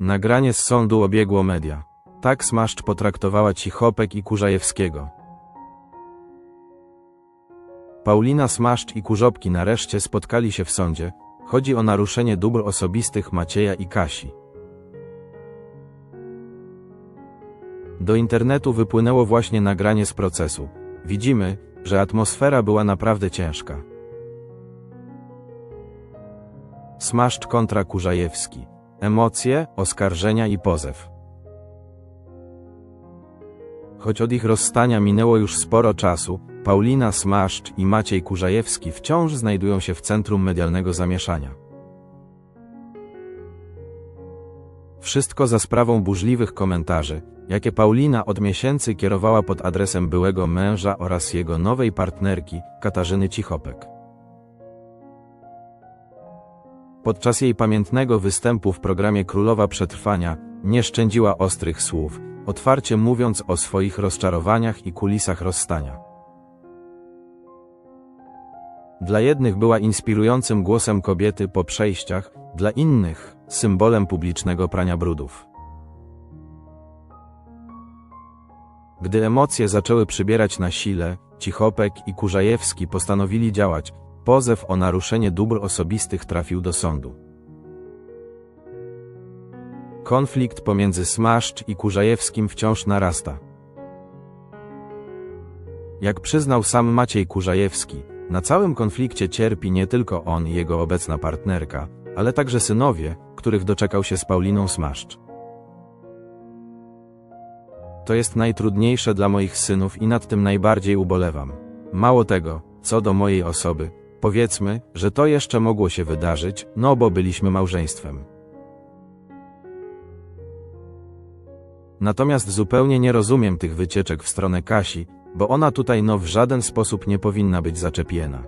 Nagranie z sądu obiegło media. Tak Smaszcz potraktowała Cichopek i Kurzajewskiego. Paulina Smaszcz i Kurzopki nareszcie spotkali się w sądzie. Chodzi o naruszenie dóbr osobistych Macieja i Kasi. Do internetu wypłynęło właśnie nagranie z procesu. Widzimy, że atmosfera była naprawdę ciężka. Smaszcz kontra Kurzajewski. Emocje, oskarżenia i pozew. Choć od ich rozstania minęło już sporo czasu, Paulina Smaszcz i Maciej Kurzajewski wciąż znajdują się w centrum medialnego zamieszania. Wszystko za sprawą burzliwych komentarzy, jakie Paulina od miesięcy kierowała pod adresem byłego męża oraz jego nowej partnerki, Katarzyny Cichopek. Podczas jej pamiętnego występu w programie Królowa Przetrwania nie szczędziła ostrych słów, otwarcie mówiąc o swoich rozczarowaniach i kulisach rozstania. Dla jednych była inspirującym głosem kobiety po przejściach, dla innych symbolem publicznego prania brudów. Gdy emocje zaczęły przybierać na sile, Cichopek i Kurzajewski postanowili działać. Pozew o naruszenie dóbr osobistych trafił do sądu. Konflikt pomiędzy Smaszcz i Kurzajewskim wciąż narasta. Jak przyznał sam Maciej Kurzajewski, na całym konflikcie cierpi nie tylko on i jego obecna partnerka, ale także synowie, których doczekał się z Pauliną Smaszcz. To jest najtrudniejsze dla moich synów i nad tym najbardziej ubolewam. Mało tego, co do mojej osoby, powiedzmy, że to jeszcze mogło się wydarzyć, no bo byliśmy małżeństwem. Natomiast zupełnie nie rozumiem tych wycieczek w stronę Kasi, bo ona tutaj no w żaden sposób nie powinna być zaczepiena.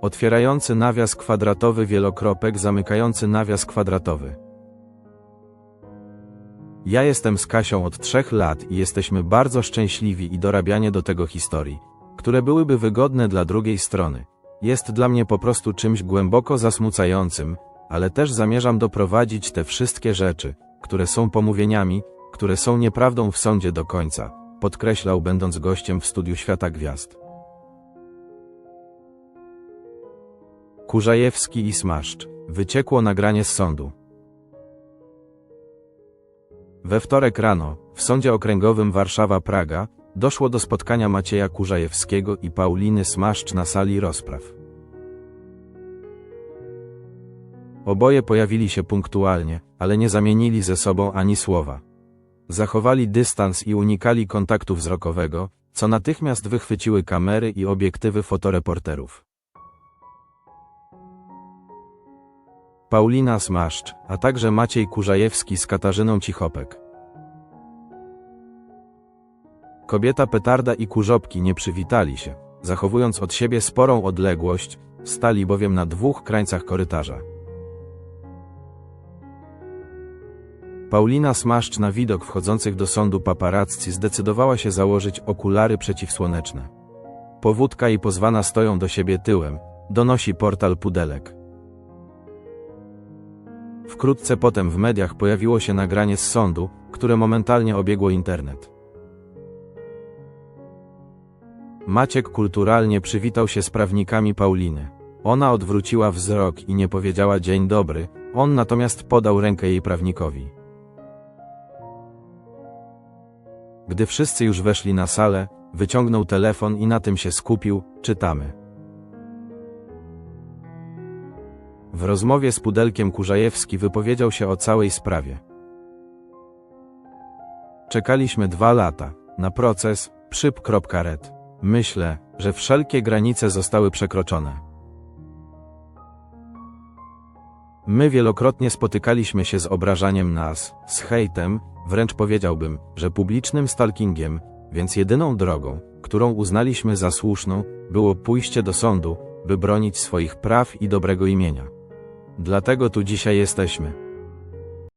Otwierający nawias kwadratowy wielokropek zamykający nawias kwadratowy. Ja jestem z Kasią od trzech lat i jesteśmy bardzo szczęśliwi i dorabianie do tego historii, które byłyby wygodne dla drugiej strony. Jest dla mnie po prostu czymś głęboko zasmucającym, ale też zamierzam doprowadzić te wszystkie rzeczy, które są pomówieniami, które są nieprawdą w sądzie do końca, podkreślał będąc gościem w studiu Świata Gwiazd. Kurzajewski i Smaszcz. Wyciekło nagranie z sądu. We wtorek rano, w Sądzie Okręgowym Warszawa-Praga, doszło do spotkania Macieja Kurzajewskiego i Pauliny Smaszcz na sali rozpraw. Oboje pojawili się punktualnie, ale nie zamienili ze sobą ani słowa. Zachowali dystans i unikali kontaktu wzrokowego, co natychmiast wychwyciły kamery i obiektywy fotoreporterów. Paulina Smaszcz, a także Maciej Kurzajewski z Katarzyną Cichopek. Kobieta Petarda i Kurzopki nie przywitali się, zachowując od siebie sporą odległość, stali bowiem na dwóch krańcach korytarza. Paulina Smaszcz na widok wchodzących do sądu paparazzi zdecydowała się założyć okulary przeciwsłoneczne. Powódka i pozwana stoją do siebie tyłem, donosi portal Pudelek. Wkrótce potem w mediach pojawiło się nagranie z sądu, które momentalnie obiegło internet. Maciek kulturalnie przywitał się z prawnikami Pauliny. Ona odwróciła wzrok i nie powiedziała dzień dobry, on natomiast podał rękę jej prawnikowi. Gdy wszyscy już weszli na salę, wyciągnął telefon i na tym się skupił, czytamy. W rozmowie z Pudelkiem Kurzajewski wypowiedział się o całej sprawie. Czekaliśmy dwa lata na proces przyp.red. Myślę, że wszelkie granice zostały przekroczone. My wielokrotnie spotykaliśmy się z obrażaniem nas, z hejtem, wręcz powiedziałbym, że publicznym stalkingiem, więc jedyną drogą, którą uznaliśmy za słuszną, było pójście do sądu, by bronić swoich praw i dobrego imienia. Dlatego tu dzisiaj jesteśmy.